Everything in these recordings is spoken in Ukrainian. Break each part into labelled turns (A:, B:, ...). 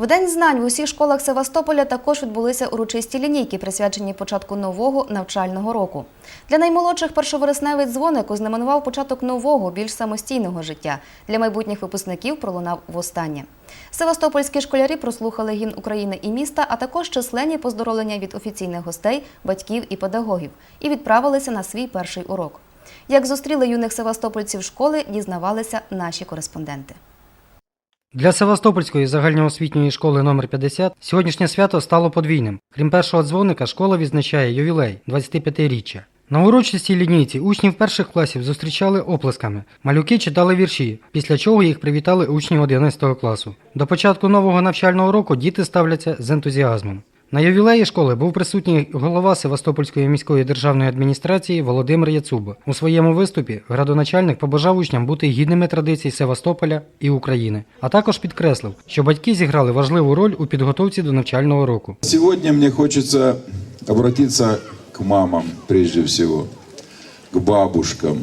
A: В день знань в усіх школах Севастополя також відбулися урочисті лінійки, присвячені початку нового навчального року. Для наймолодших першовересневий дзвоник ознаменував початок нового, більш самостійного життя. Для майбутніх випускників пролунав востаннє. Севастопольські школярі прослухали гімн України і міста, а також численні поздоровлення від офіційних гостей, батьків і педагогів, і відправилися на свій перший урок. Як зустріли юних севастопольців школи, дізнавалися наші кореспонденти.
B: Для Севастопольської загальноосвітньої школи номер 50 сьогоднішнє свято стало подвійним. Крім першого дзвоника, школа відзначає ювілей 25-річчя. На урочистій лінійці учнів перших класів зустрічали оплесками. Малюки читали вірші, після чого їх привітали учні 11 класу. До початку нового навчального року діти ставляться з ентузіазмом. На ювілеї школи був присутній голова Севастопольської міської державної адміністрації Володимир Яцуба. У своєму виступі градоначальник побажав учням бути гідними традицій Севастополя і України, а також підкреслив, що батьки зіграли важливу роль у підготовці до навчального року.
C: Сегодня мне хочется обратиться к мамам прежде всего, к бабушкам,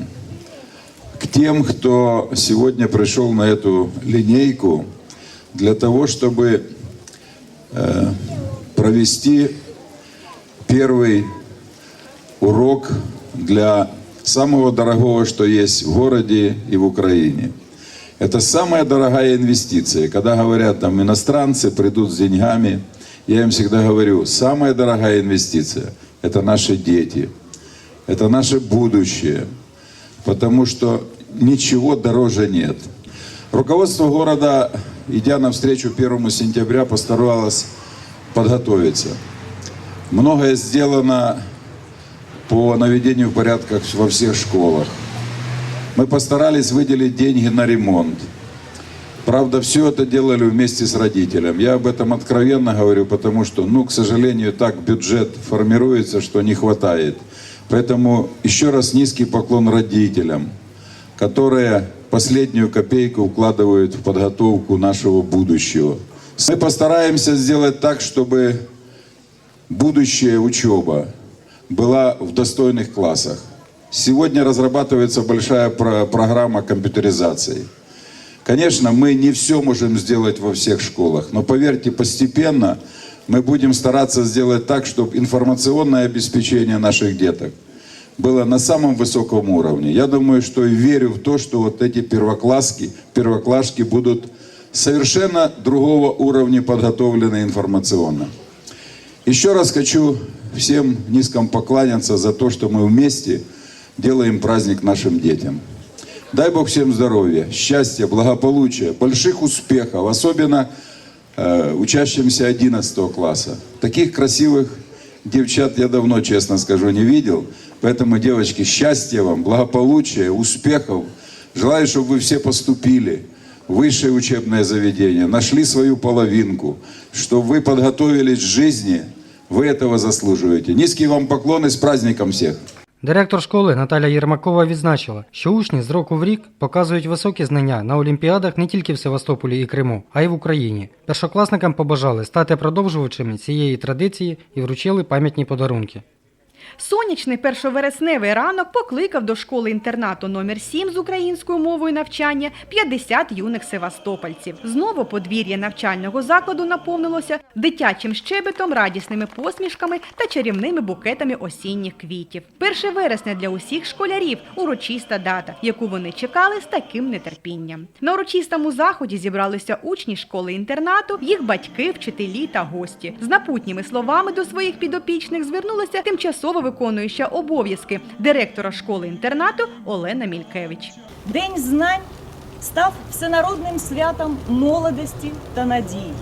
C: к тем, кто сегодня пришел на эту линейку для того, чтобы э, провести первый урок для самого дорогого, что есть в городе и в Украине. Это самая дорогая инвестиция. Когда говорят, там, иностранцы придут с деньгами, я им всегда говорю, самая дорогая инвестиция – это наши дети, это наше будущее, потому что ничего дороже нет. Руководство города, идя навстречу 1 сентября, постаралось подготовиться. Многое сделано по наведению порядка во всех школах. Мы постарались выделить деньги на ремонт. Правда, все это делали вместе с родителем. Я об этом откровенно говорю, потому что, ну, к сожалению, так бюджет формируется, что не хватает. Поэтому еще раз низкий поклон родителям, которые последнюю копейку вкладывают в подготовку нашего будущего. Мы постараемся сделать так, чтобы будущая учеба была в достойных классах. Сегодня разрабатывается большая про- программа компьютеризации. Конечно, мы не все можем сделать во всех школах, но поверьте, постепенно мы будем стараться сделать так, чтобы информационное обеспечение наших деток было на самом высоком уровне. Я думаю, что и верю в то, что вот эти первокласски, первоклашки будут совершенно другого уровня подготовлены информационно. Еще раз хочу всем низком покланяться за то, что мы вместе делаем праздник нашим детям. Дай Бог всем здоровья, счастья, благополучия, больших успехов, особенно э, учащимся 11 класса. Таких красивых девчат я давно, честно скажу, не видел. Поэтому, девочки, счастья вам, благополучия, успехов. Желаю, чтобы вы все поступили высшее учебное заведение, нашли свою половинку, чтобы вы подготовились к жизни. Вы этого заслуживаете. Низкий вам поклон и с праздником всех!
B: Директор школи Наталя Єрмакова відзначила, що учні з року в рік показують високі знання на олімпіадах не тільки в Севастополі і Криму, а й в Україні. Першокласникам побажали стати продовжувачами цієї традиції і вручили пам'ятні подарунки.
D: Сонячний першовересневий ранок покликав до школи-інтернату номер 7 з українською мовою навчання 50 юних севастопольців. Знову подвір'я навчального закладу наповнилося дитячим щебетом, радісними посмішками та чарівними букетами осінніх квітів. 1 вересня для усіх школярів урочиста дата, яку вони чекали з таким нетерпінням. На урочистому заході зібралися учні школи-інтернату, їх батьки, вчителі та гості. З напутніми словами до своїх підопічних звернулася тимчасово виконуюча обов'язки директора школи-інтернату Олена Мількевич.
E: День знань став всенародним святом молодості та надії.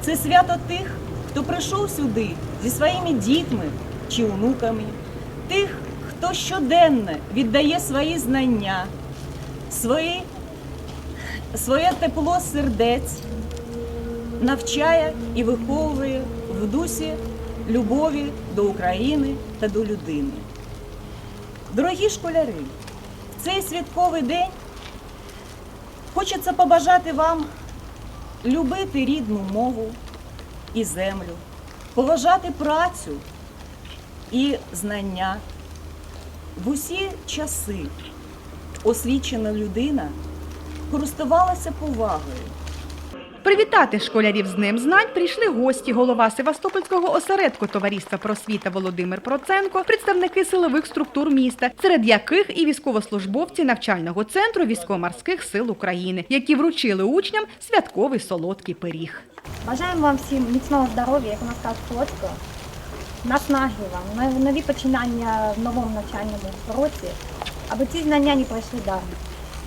E: Це свято тих, хто прийшов сюди зі своїми дітьми чи онуками, тих, хто щоденно віддає свої знання, свої, своє тепло сердець, навчає і виховує в дусі любові до України та до людини. Дорогі школяри, в цей святковий день хочеться побажати вам любити рідну мову і землю, поважати працю і знання. В усі часи освічена людина користувалася повагою.
D: Привітати школярів з Днем знань прийшли гості, голова Севастопольського осередку товариства просвіта Володимир Проценко, представники силових структур міста, серед яких і військовослужбовці навчального центру військово-морських сил України, які вручили учням святковий солодкий пиріг.
F: Бажаємо вам всім міцного здоров'я, як у нас кажуть, Флотського, наснаги вам, нові починання в новому навчальному році, аби ці знання не пройшли даром.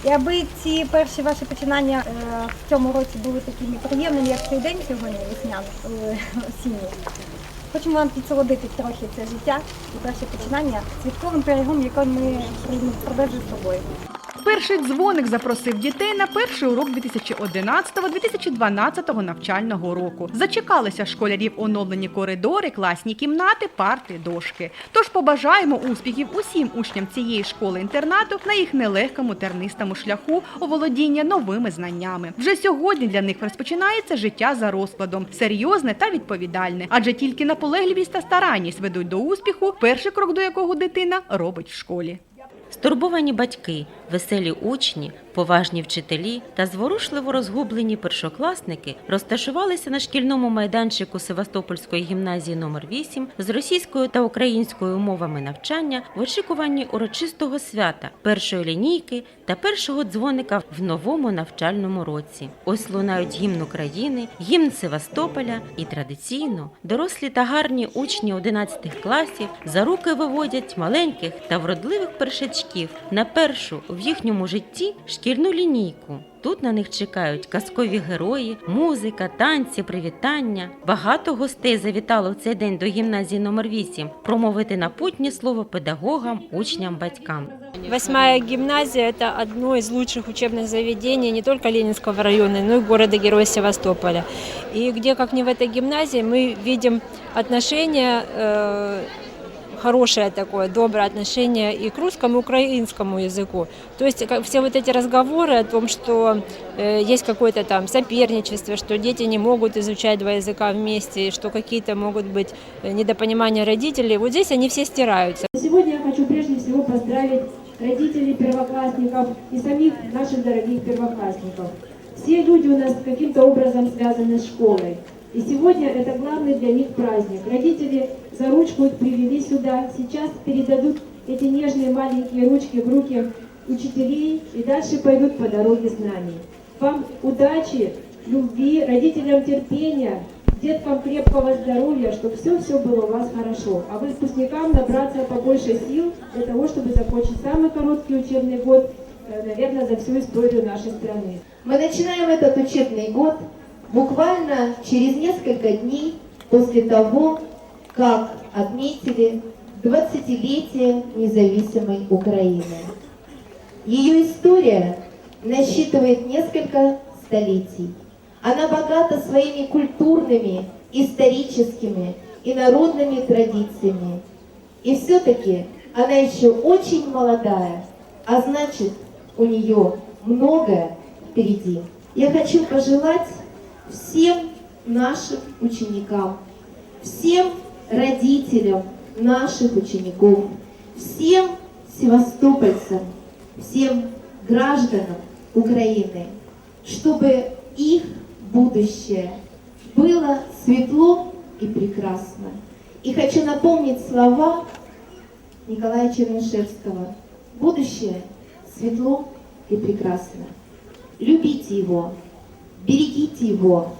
F: І аби ці перші ваші починання е, в цьому році були такими приємними, як цей день сьогодні, весняний, е, осінній. Хочемо вам підсолодити трохи це життя і перші починання святковим пирогом, який ми продовжуємо з собою.
D: Перший дзвоник запросив дітей на перший урок 2011-2012 навчального року. Зачекалися школярів оновлені коридори, класні кімнати, парти, дошки. Тож побажаємо успіхів усім учням цієї школи-інтернату на їх нелегкому тернистому шляху оволодіння новими знаннями. Вже сьогодні для них розпочинається життя за розкладом, серйозне та відповідальне, адже тільки наполегливість та старанність ведуть до успіху, перший крок до якого дитина робить в школі.
G: Стурбовані батьки, веселі учні, поважні вчителі та зворушливо розгублені першокласники розташувалися на шкільному майданчику Севастопольської гімназії номер 8 з російською та українською мовами навчання в очікуванні урочистого свята, першої лінійки та першого дзвоника в новому навчальному році. Ось лунають гімн України, гімн Севастополя і традиційно дорослі та гарні учні 11 класів за руки виводять маленьких та вродливих першачків на першу в їхньому житті шкільну лінійку. Тут на них чекають казкові герої, музика, танці, привітання. Багато гостей завітало в цей день до гімназії номер 8 промовити напутнє слово педагогам, учням, батькам.
H: Восьмая гимназия – это одно из лучших учебных заведений не только Ленинского района, но и города-героя Севастополя. И где, как не в этой гимназии, мы видим отношение, э, хорошее такое, доброе отношение и к русскому, и к украинскому языку. То есть как все вот эти разговоры о том, что э, есть какое-то там соперничество, что дети не могут изучать два языка вместе, и что какие-то могут быть э, недопонимания родителей, вот здесь они все стираются.
I: Сегодня я хочу прежде всего поздравить родителей первоклассников и самих наших дорогих первоклассников. Все люди у нас каким-то образом связаны с школой. И сегодня это главный для них праздник. Родители за ручку их привели сюда, сейчас передадут эти нежные маленькие ручки в руки учителей и дальше пойдут по дороге знаний. Вам удачи, любви, родителям терпения, деткам крепкого здоровья, чтобы все-все было у вас хорошо. А выпускникам набраться побольше сил для того, чтобы закончить самый короткий учебный год, э, наверное, за всю историю нашей страны.
J: Мы начинаем этот учебный год буквально через несколько дней после того, как отметили 20-летие независимой Украины. Ее история насчитывает несколько столетий. Она богата своими культурными, историческими и народными традициями. И все-таки она еще очень молодая, а значит, у нее многое впереди. Я хочу пожелать всем нашим ученикам, всем родителям наших учеников, всем севастопольцам, всем гражданам Украины, чтобы их будущее было светло и прекрасно. И хочу напомнить слова Николая Чернышевского. Будущее светло и прекрасно. Любите его, берегите его,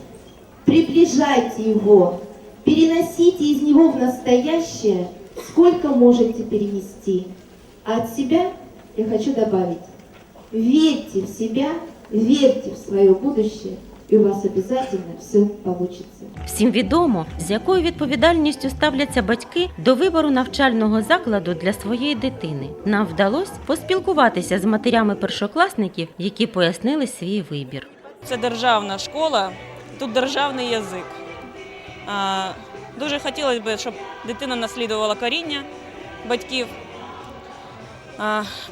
J: приближайте его, переносите из него в настоящее, сколько можете перенести. А от себя я хочу добавить, верьте в себя, верьте в свое будущее, и у вас обязательно все получится.
G: Всім відомо, з якою відповідальністю ставляться батьки до вибору навчального закладу для своєї дитини. Нам вдалося поспілкуватися з матерями першокласників, які пояснили свій вибір.
K: Це державна школа, тут державний язик. Дуже хотілося б, щоб дитина наслідувала коріння батьків,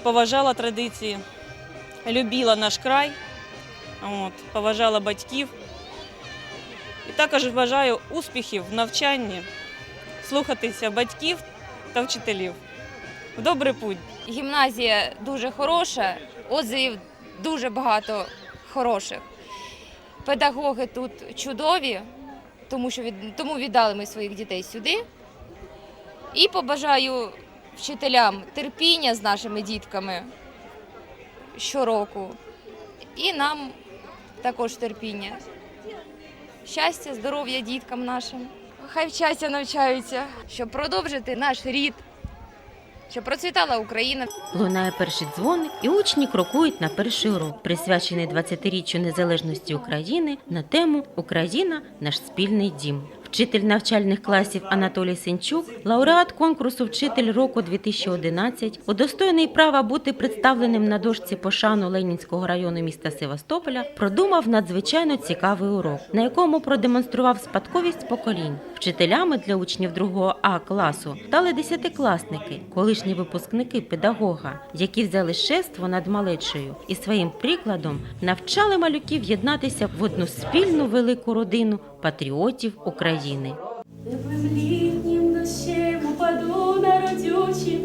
K: поважала традиції, любила наш край, от, поважала батьків. І також бажаю успіхів в навчанні, слухатися батьків та вчителів. В добрий путь!
L: Гімназія дуже хороша, отзивів дуже багато хороших. Педагоги тут чудові, тому що від, тому віддали ми своїх дітей сюди. І побажаю вчителям терпіння з нашими дітками щороку. І нам також терпіння. Щастя, здоров'я діткам нашим. Хай вчаться, навчаються, щоб продовжити наш рід, щоб процвітала Україна.
G: Лунає перший дзвоник, і учні крокують на перший урок, присвячений 20-річчю незалежності України на тему Україна наш спільний дім. Вчитель навчальних класів Анатолій Сенчук, лауреат конкурсу Вчитель року 2011, удостоєний права бути представленим на дошці пошану Ленінського району міста Севастополя, продумав надзвичайно цікавий урок, на якому продемонстрував спадковість поколінь. Вчителями для учнів 2 А класу стали десятикласники, колишні випускники педагога, які взяли шефство над малечою і своїм прикладом навчали малюків єднатися в одну спільну велику родину патріотів України.
I: Теплим літнім дощем упаду на родючі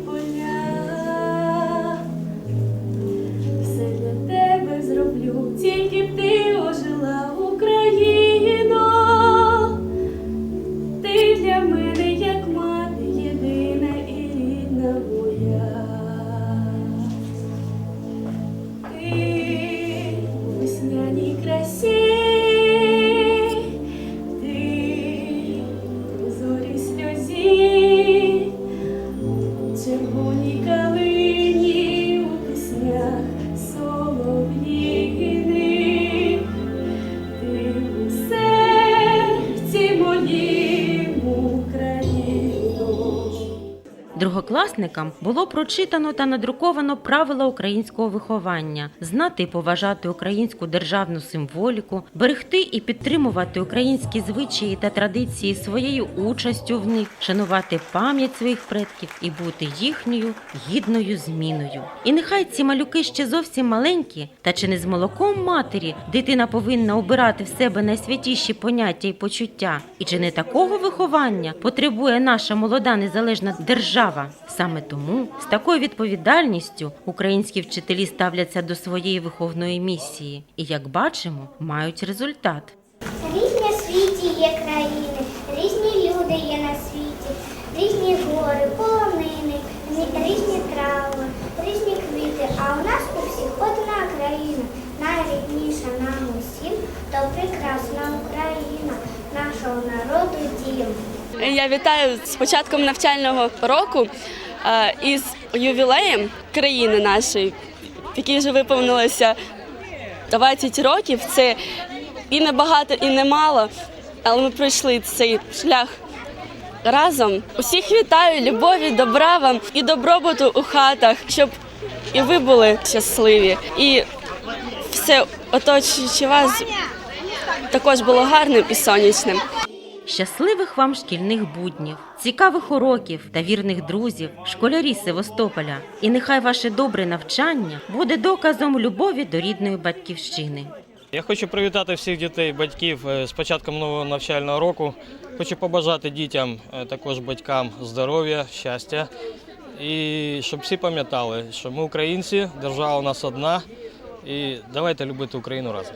G: Другокласникам було прочитано та надруковано правила українського виховання, знати і поважати українську державну символіку, берегти і підтримувати українські звичаї та традиції своєю участю в них, шанувати пам'ять своїх предків і бути їхньою гідною зміною. І нехай ці малюки ще зовсім маленькі, та чи не з молоком матері дитина повинна обирати в себе найсвятіші поняття і почуття, і чи не такого виховання потребує наша молода незалежна держава? Саме тому з такою відповідальністю українські вчителі ставляться до своєї виховної місії, і як бачимо, мають результат.
F: Різні в світі є країни, різні люди є на світі, різні гори, полонини, різні- трави, різні квіти. А у нас у всіх одна країна, найрідніша нам усім, то прекрасна Україна, нашого народу дім.
M: Я вітаю з початком навчального року із ювілеєм країни нашої, якій вже виповнилося 20 років. Це і не багато, і не мало, але ми пройшли цей шлях разом. Усіх вітаю, любові, добра вам і добробуту у хатах, щоб і ви були щасливі, і все оточуючи вас також було гарним і сонячним.
G: Щасливих вам шкільних буднів, цікавих уроків та вірних друзів, школярі Севастополя. І нехай ваше добре навчання буде доказом любові до рідної батьківщини.
N: Я хочу привітати всіх дітей, батьків е, з початком нового навчального року. Хочу побажати дітям, е, також батькам здоров'я, щастя. І щоб всі пам'ятали, що ми українці, держава у нас одна. І давайте любити Україну разом.